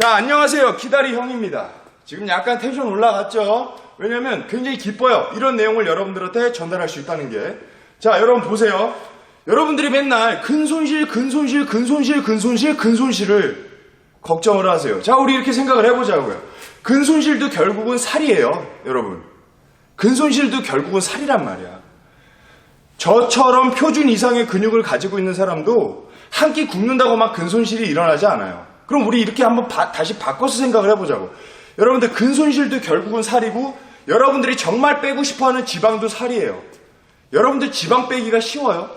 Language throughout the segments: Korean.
자, 안녕하세요. 기다리 형입니다. 지금 약간 텐션 올라갔죠? 왜냐면 굉장히 기뻐요. 이런 내용을 여러분들한테 전달할 수 있다는 게. 자, 여러분 보세요. 여러분들이 맨날 근손실, 근손실, 근손실, 근손실, 근손실을 걱정을 하세요. 자, 우리 이렇게 생각을 해보자고요. 근손실도 결국은 살이에요, 여러분. 근손실도 결국은 살이란 말이야. 저처럼 표준 이상의 근육을 가지고 있는 사람도 한 끼 굶는다고 막 근손실이 일어나지 않아요. 그럼 우리 이렇게 한번 바- 다시 바꿔서 생각을 해보자고. 여러분들 근손실도 결국은 살이고 여러분들이 정말 빼고 싶어하는 지방도 살이에요. 여러분들 지방 빼기가 쉬워요?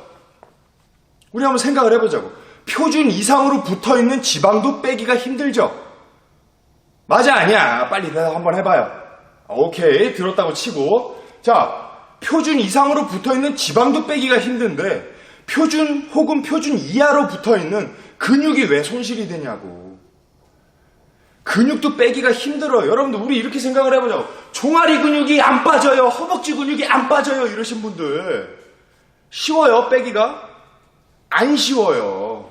우리 한번 생각을 해보자고. 표준 이상으로 붙어 있는 지방도 빼기가 힘들죠? 맞아, 아니야. 빨리 대답 한번 해봐요. 오케이. 들었다고 치고. 자, 표준 이상으로 붙어 있는 지방도 빼기가 힘든데, 표준 혹은 표준 이하로 붙어 있는 근육이 왜 손실이 되냐고. 근육도 빼기가 힘들어요. 여러분들, 우리 이렇게 생각을 해보자고. 종아리 근육이 안 빠져요. 허벅지 근육이 안 빠져요. 이러신 분들. 쉬워요, 빼기가? 안 쉬워요.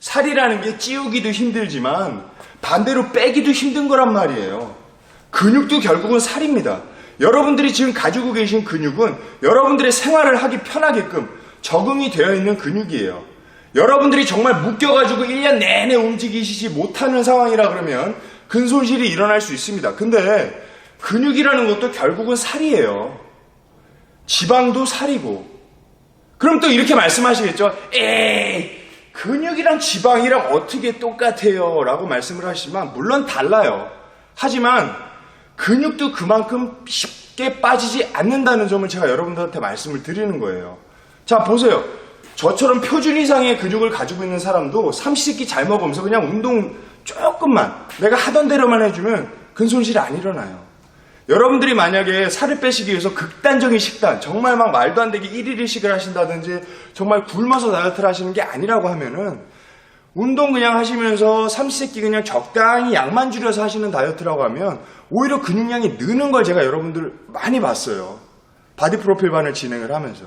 살이라는 게 찌우기도 힘들지만 반대로 빼기도 힘든 거란 말이에요. 근육도 결국은 살입니다. 여러분들이 지금 가지고 계신 근육은 여러분들의 생활을 하기 편하게끔 적응이 되어 있는 근육이에요. 여러분들이 정말 묶여가지고 1년 내내 움직이시지 못하는 상황이라 그러면 근손실이 일어날 수 있습니다. 근데 근육이라는 것도 결국은 살이에요. 지방도 살이고 그럼 또 이렇게 말씀하시겠죠? 에이, 근육이랑 지방이랑 어떻게 똑같아요? 라고 말씀을 하시지만, 물론 달라요. 하지만, 근육도 그만큼 쉽게 빠지지 않는다는 점을 제가 여러분들한테 말씀을 드리는 거예요. 자, 보세요. 저처럼 표준 이상의 근육을 가지고 있는 사람도 삼시세끼 잘 먹으면서 그냥 운동 조금만, 내가 하던 대로만 해주면 근손실이 안 일어나요. 여러분들이 만약에 살을 빼시기 위해서 극단적인 식단, 정말 막 말도 안 되게 1일 1식을 하신다든지, 정말 굶어서 다이어트를 하시는 게 아니라고 하면은, 운동 그냥 하시면서 삼시세끼 그냥 적당히 양만 줄여서 하시는 다이어트라고 하면, 오히려 근육량이 느는 걸 제가 여러분들 많이 봤어요. 바디 프로필반을 진행을 하면서.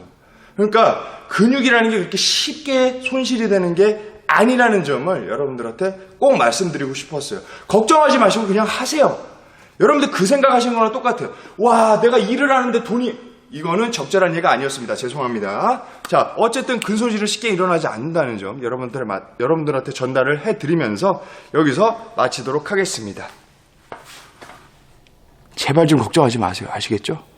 그러니까, 근육이라는 게 그렇게 쉽게 손실이 되는 게 아니라는 점을 여러분들한테 꼭 말씀드리고 싶었어요. 걱정하지 마시고 그냥 하세요. 여러분들 그 생각하시는 거랑 똑같아요. 와, 내가 일을 하는데 돈이 이거는 적절한 예가 아니었습니다. 죄송합니다. 자, 어쨌든 근손실은 쉽게 일어나지 않는다는 점 여러분들 여러분들한테 전달을 해드리면서 여기서 마치도록 하겠습니다. 제발 좀 걱정하지 마세요. 아시겠죠?